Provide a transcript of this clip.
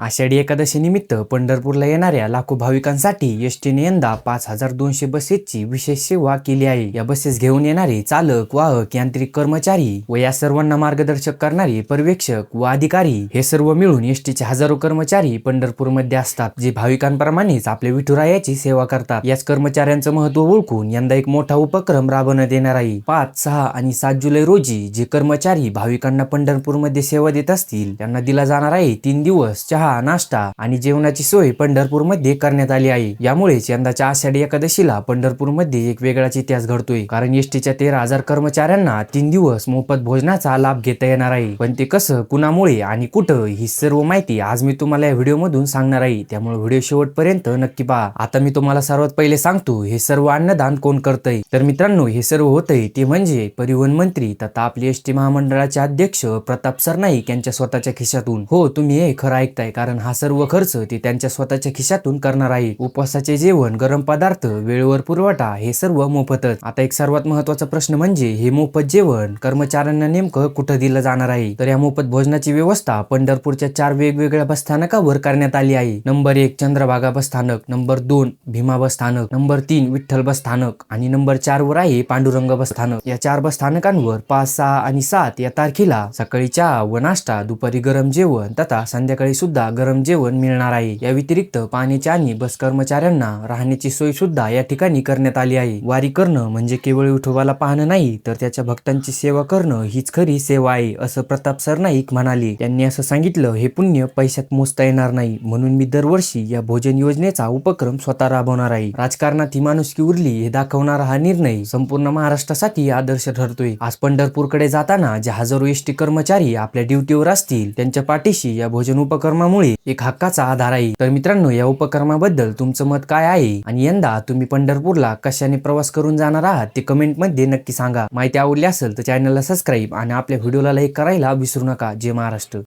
आषाढी एकादशीनिमित्त पंढरपूरला येणाऱ्या लाखो भाविकांसाठी एसटीने यंदा पाच हजार दोनशे बसेसची विशेष सेवा केली आहे. या बसेस घेऊन येणारे चालक वाहक यांत्रिक कर्मचारी व या सर्वांना मार्गदर्शक करणारे पर्यवेक्षक व अधिकारी हे सर्व मिळून एसटीचे हजारो कर्मचारी पंढरपूरमध्ये असतात जे भाविकांप्रमाणेच आपल्या विठुरायाची सेवा करतात. याच कर्मचाऱ्यांचं महत्त्व ओळखून यंदा एक मोठा उपक्रम राबवण्यात येणार आहे. पाच सहा आणि सात जुलै रोजी जे कर्मचारी भाविकांना पंढरपूरमध्ये सेवा देत असतील त्यांना दिला जाणार आहे तीन दिवस चहा नाश्ता आणि जेवणाची सोय पंढरपूरमध्ये करण्यात आली आहे. यामुळेच यंदाच्या आषाढी एकादशीला पंढरपूरमध्ये एक वेगळाच इतिहास घडतोय. कारण एसटीच्या तेरा हजार कर्मचाऱ्यांना तीन दिवस मोफत भोजनाचा लाभ घेता येणार आहे. पण ते कसं कुणामुळे आणि कुठं ही सर्व माहिती आज मी तुम्हाला या व्हिडिओ मधून सांगणार आहे. त्यामुळे व्हिडिओ शेवटपर्यंत नक्की पहा. आता मी तुम्हाला सर्वात पहिले सांगतो हे सर्व अन्नदान कोण करतय? तर मित्रांनो हे सर्व होतंय ते म्हणजे परिवहन मंत्री तथा आपले एस टी महामंडळाचे अध्यक्ष प्रताप सरनाईक यांच्या स्वतःच्या खिशातून. हो तुम्ही हे खरं ऐकताय कारण हा सर्व खर्च ते त्यांच्या स्वतःच्या खिशातून करणार आहे. उपवासाचे जेवण गरम पदार्थ वेळेवर पुरवठा हे सर्व मोफतच. आता एक सर्वात महत्त्वाचा प्रश्न म्हणजे हे मोफत जेवण कर्मचाऱ्यांना नेमकं कुठं दिलं जाणार आहे? तर या मोफत भोजनाची व्यवस्था पंढरपूरच्या चार वेगवेगळ्या बसस्थानकावर करण्यात आली आहे. नंबर एक चंद्रभागा बसस्थानक नंबर दोन भीमा बसस्थानक नंबर तीन विठ्ठल बसस्थानक आणि नंबर चार वर आहे पांडुरंग बसस्थानक या चार बसस्थानकांवर पाच सहा आणि सात या तारखेला सकाळी चहा व नाश्ता दुपारी गरम जेवण तथा संध्याकाळी सुद्धा गरम जेवण मिळणार आहे. या व्यतिरिक्त पाण्याची आणि बस कर्मचाऱ्यांना राहण्याची सोय सुद्धा या ठिकाणी करण्यात आली आहे. वारी करणं म्हणजे केवळ विठोबाला पाहणं नाही तर त्याच्या भक्तांची सेवा करणं हीच खरी सेवा आहे असं प्रताप सरनाईक म्हणाले. त्यांनी असं सांगितलं हे पुण्य पैशात मोजता येणार नाही म्हणून मी दरवर्षी या भोजन योजनेचा उपक्रम स्वतः राबवणार आहे. राजकारणात ही माणुसकी उरली हे दाखवणारा हा निर्णय संपूर्ण महाराष्ट्रासाठी आदर्श ठरतोय. आज पंढरपूरकडे जाताना जे हजारो एसटी कर्मचारी आपल्या ड्युटीवर असतील त्यांच्या पाठीशी या भोजन उपक्रमामुळे एक हक्काचा आधार आहे. तर मित्रांनो या उपक्रमाबद्दल तुमचं मत काय आहे? आणि यंदा तुम्ही पंढरपूरला कशाने प्रवास करून जाणार आहात? ते कमेंटमध्ये नक्की सांगा. माहिती आवडली असेल तर चॅनलला सबस्क्राईब आणि आपल्या व्हिडिओला लाईक करायला विसरू नका. जय महाराष्ट्र.